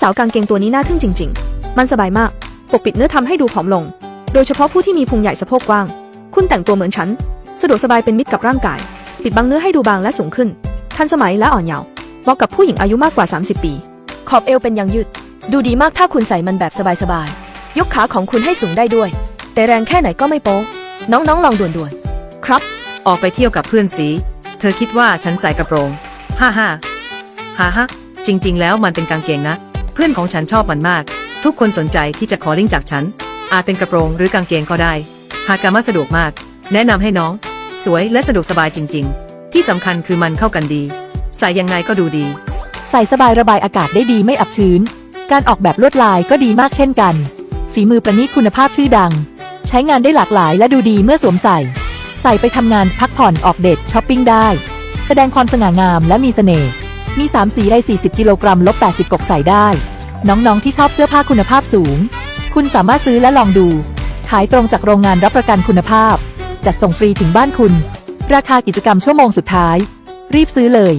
สาวกางเกงตัวนี้น่าทึ่งจริง ๆ มันสบายมาก ปกปิดเนื้อทำให้ดูผอมลง โดยเฉพาะผู้ที่มีพุงใหญ่สะโพกกว้าง คุณแต่งตัวเหมือนฉัน สะดวกสบายเป็นมิตรกับร่างกาย ปิดบังเนื้อให้ดูบางและสูงขึ้น ทันสมัยและอ่อนเยาว์ เหมาะกับผู้หญิงอายุมากกว่า 30 ปี ขอบเอวเป็นยางยืด ดูดีมากถ้าคุณใส่มันแบบสบายๆ ยกขาของคุณให้สูงได้ด้วย แต่แรงแค่ไหนก็ไม่โป๊ะ น้องๆลองด่วนๆ ครับ ออกไปเที่ยวกับเพื่อนสี เธอคิดว่าฉันใส่กระโปรง ฮ่าฮ่าฮ่าฮ่าจริง ๆ แล้วมันเป็นกางเกงนะ เพื่อนของฉันชอบมันมาก ทุกคนสนใจที่จะขอลิงก์จากฉัน อาจเป็นกระโปรงหรือกางเกงก็ได้ หากการมาสะดวกมาก แนะนำให้น้อง สวยและสะดวกสบายจริง ๆ ที่สำคัญคือมันเข้ากันดี ใส่ยังไงก็ดูดี ใส่สบายระบายอากาศได้ดีไม่อับชื้น การออกแบบลวดลายก็ดีมากเช่นกัน ฝีมือประณีตคุณภาพชื่อดัง ใช้งานได้หลากหลายและดูดีเมื่อสวมใส่ ใส่ไปทำงานพักผ่อนออกเดทช้อปปิ้งได้ แสดงความสง่างามและมีเสน่ห์ มี 3 สีได้ 40 กิโลกรัมลบ 80 กกใส่ได้ น้องๆ ที่ชอบเสื้อผ้าคุณภาพสูง คุณสามารถซื้อและลองดู ขายตรงจากโรงงานรับประกันคุณภาพ จัดส่งฟรีถึงบ้านคุณ ราคากิจกรรมชั่วโมงสุดท้าย รีบซื้อเลย